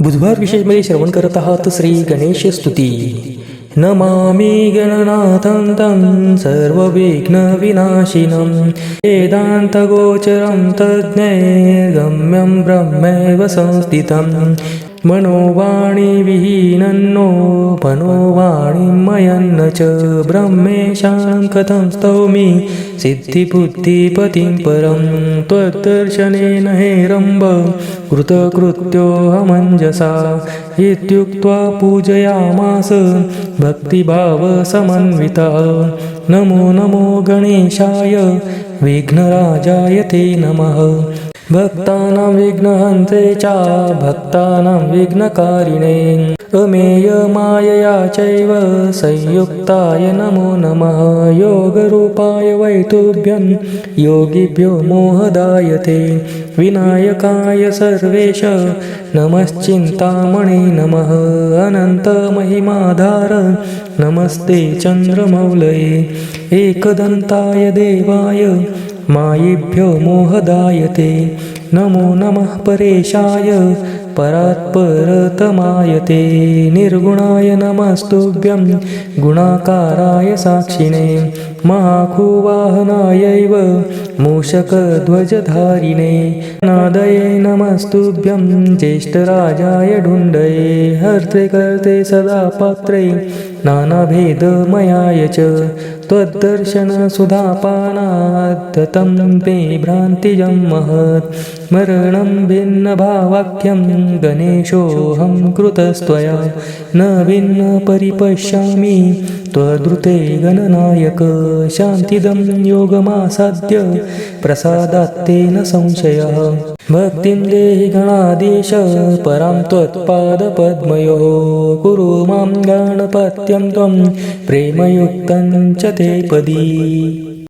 बुधवार विशेषमध्ये श्रवण करत आहात श्री गणेश स्तुती. नमामी गणनाथं तं सर्वविघ्नविनाशिनं. वेदान्तगोचरं गम्यं ब्रह्मैव संस्थितं. मनोवाणीविहीनन्नो मनोवाणीमयन्न च ब्रह्मेशां कथं स्तौमि। सिद्धिबुद्धिपतिं परं त्वद्दर्शनेन हेरम्ब कृतकृत्योऽहमञ्जसा इत्युक्त्वा पूजयामास। भक्तिभावसमन्विता नमो नमो गणेशाय। विघ्नराजाय ते नमः। भक्तानां विघ्नहन्ते च भक्तानां विघ्नकारिणे। अमेयमायया चैव संयुक्ताय नमो नमः। योगरूपाय वैतुभ्यं योगिभ्यो मोहदायते। विनायकाय सर्वेश नमश्चिन्तामणि नमः। अनन्तमहिमाधार नमस्ते चन्द्रमौलये। एकदन्ताय देवाय मायेभ्यो मोहदायते। नमो नमः परेशाय। परात्परतमायते निर्गुणाय नमस्तुभ्यं। गुणाकाराय साक्षिणे। महाखुवाहनायैव मूषकध्वजधारिणे। नादये नमस्तुभ्यं। ज्येष्ठराजाय ढुण्डये हर्ते कर्ते सदा पात्रे नानाभेदमयाय च। त्वद्दर्शनसुधापानाद्दतं मे भ्रान्तिजं महत्। मरणं भिन्नभावाख्यं गणेशोऽहं कृतस्त्वया। न भिन्न परिपश्यामि त्वदृते गणनायक। शान्तिदं योगमासाद्य प्रसादात्तेन संशयः। भक्तिं देहि गणाधीश परां त्वत्पादपद्मयोः। कुरु मां गणपत्यं त्वं प्रेमयुक्तं च ते पदी